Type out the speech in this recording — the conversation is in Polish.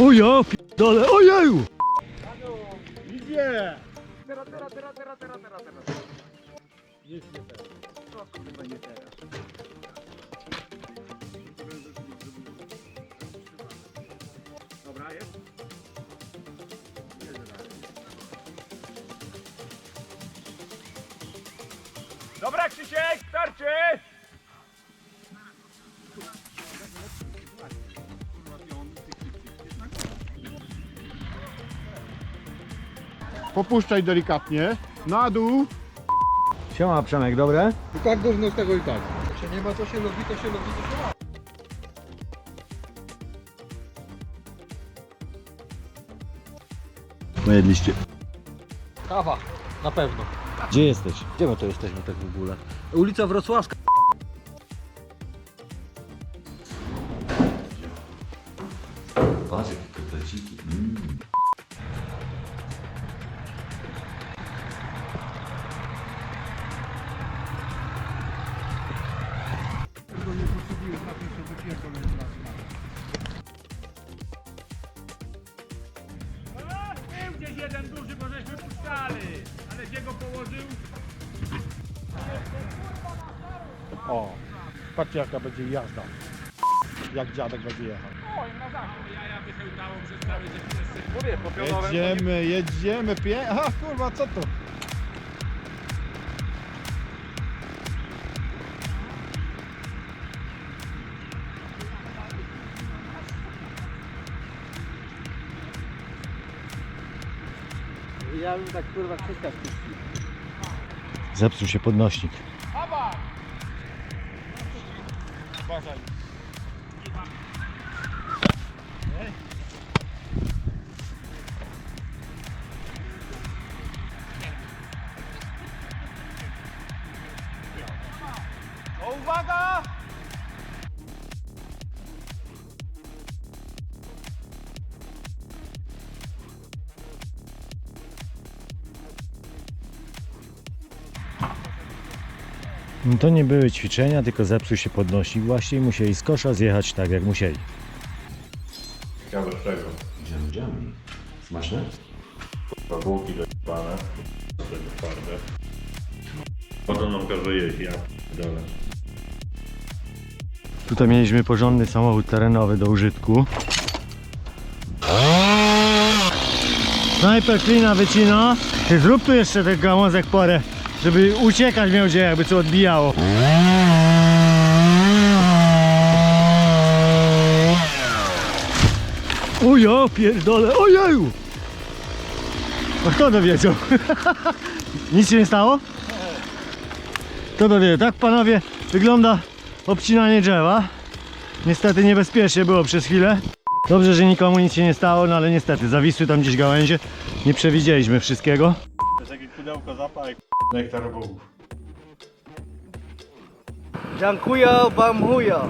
O ja pierdolę, ojeju! Idzie! Dobra, jest? Dobra, Krzysiek, starczy! Popuszczaj delikatnie. Na dół. Siema Przemek, dobre? I tak gówno z tego i tak. Jak się nie ma co się lubi, to się lubi co się ma. Pojedliście. Kawa, na pewno. Gdzie jesteś? Gdzie my to jesteśmy tak w ogóle? Ulica Wrocławska. Patrz jakie kotleciki. Mm. Był gdzieś jeden duży, bo żeśmy puszczali, ale gdzie go położył? O, patrzcie jaka będzie jazda. Jak dziadek będzie jechał. Jaja wychełtało przez cały dzień Mówię, po pionowym. Jedziemy, jedziemy, pie... Aha, kurwa, co to? Ja bym tak kurwa wszystkach Zepsuł się podnośnik. Uważaj. O, uwaga! To nie były ćwiczenia, tylko zepsuł się podnośnik właśnie i musieli z kosza zjechać tak jak musieli. Ciekawe czego? Dziam, dziam. Smaczne? Babułki dojebane. Tego twarde. Nam każe jeść, ja dole. Tutaj mieliśmy porządny samochód terenowy do użytku. Snajper klina wycina. Ty zrób tu jeszcze ten gałązek porę, żeby uciekać miał gdzie jakby co odbijało. O ja pierdolę, ojeju! A kto to wiedział? Nic się nie stało? Kto to wie? Tak panowie wygląda obcinanie drzewa. Niestety niebezpiecznie było przez chwilę. Dobrze, że nikomu nic się nie stało, no ale niestety zawisły tam gdzieś gałęzie. Nie przewidzieliśmy wszystkiego. To jest jakieś pudełko zapaj. Nektar bogów. Dziękuję wam chuja.